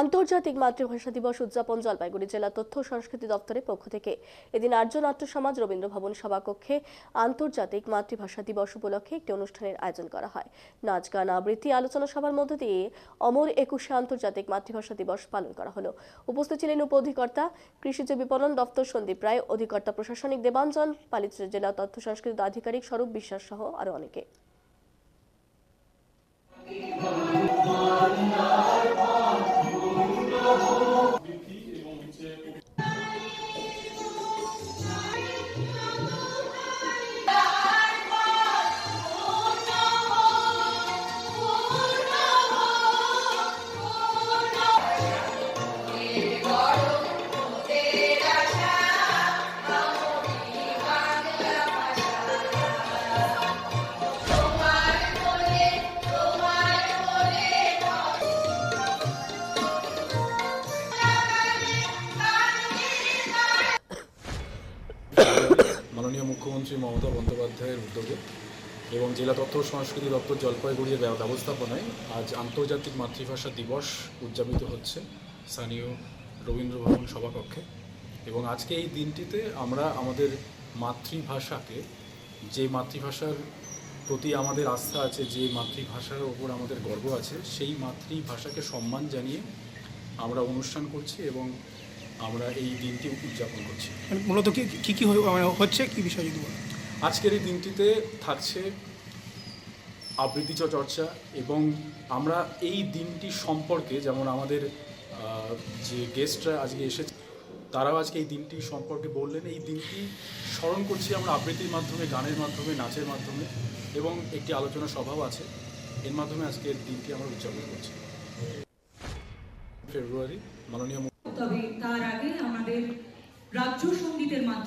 আন্তর্জাতিক মাতৃভাষা দিবস উদযাপন জলপাইগুড়ি জেলা তথ্য সংস্কৃতি দপ্তরের পক্ষ থেকে। এদিন আর্য নাট্য সমাজ রবীন্দ্র ভবন সভাকক্ষে আন্তর্জাতিক মাতৃভাষা দিবস উপলক্ষে একটি অনুষ্ঠানের আয়োজন করা হয়। নাচ, গান, আবৃত্তি, আলোচনা সভার মধ্য দিয়ে অমর একুশে আন্তর্জাতিক মাতৃভাষা দিবস পালন করা হলো। উপস্থিত ছিলেন উপ অধিকর্তা কৃষিজ বিপণন দপ্তর সন্দীপ রায়, অধিকর্তা প্রশাসনিক দেবাঞ্জন, পালিত জেলা তথ্য সংস্কৃতি আধিকারিক স্বরূপ বিশ্বাস সহ আরও অনেকে। মুখ্যমন্ত্রী মমতা বন্দ্যোপাধ্যায়ের উদ্যোগে এবং জেলা তথ্য সংস্কৃতি দপ্তর জলপাইগুড়ির ব্যবস্থাপনায় আজ আন্তর্জাতিক মাতৃভাষা দিবস উদযাপিত হচ্ছে স্থানীয় রবীন্দ্র ভবন সভাকক্ষে। এবং আজকে এই দিনটিতে আমরা আমাদের মাতৃভাষাকে, যে মাতৃভাষার প্রতি আমাদের আস্থা আছে, যে মাতৃভাষার ওপর আমাদের গর্ব আছে, সেই মাতৃভাষাকে সম্মান জানিয়ে আমরা অনুষ্ঠান করছি এবং আমরা এই দিনটি উদযাপন করছি। মানে মূলত কি কী কী মানে হচ্ছে কী বিষয় যদি বলেন? আজকের এই দিনটিতে থাকছে আবৃত্তি চর্চা এবং আমরা এই দিনটি সম্পর্কে যেমন আমাদের যে গেস্টরা আজকে এসেছে তারাও আজকে এই দিনটি সম্পর্কে বললেন। এই দিনটি স্মরণ করছি আমরা আবৃত্তির মাধ্যমে গানের মাধ্যমে নাচের মাধ্যমে এবং একটি আলোচনা সভাও আছে। এর মাধ্যমে আজকের দিনটি আমরা উদযাপন করছি। ফেব্রুয়ারি মাননীয় তবে তার আগে আমাদের রাজ্য সঙ্গীতের মাধ্যমে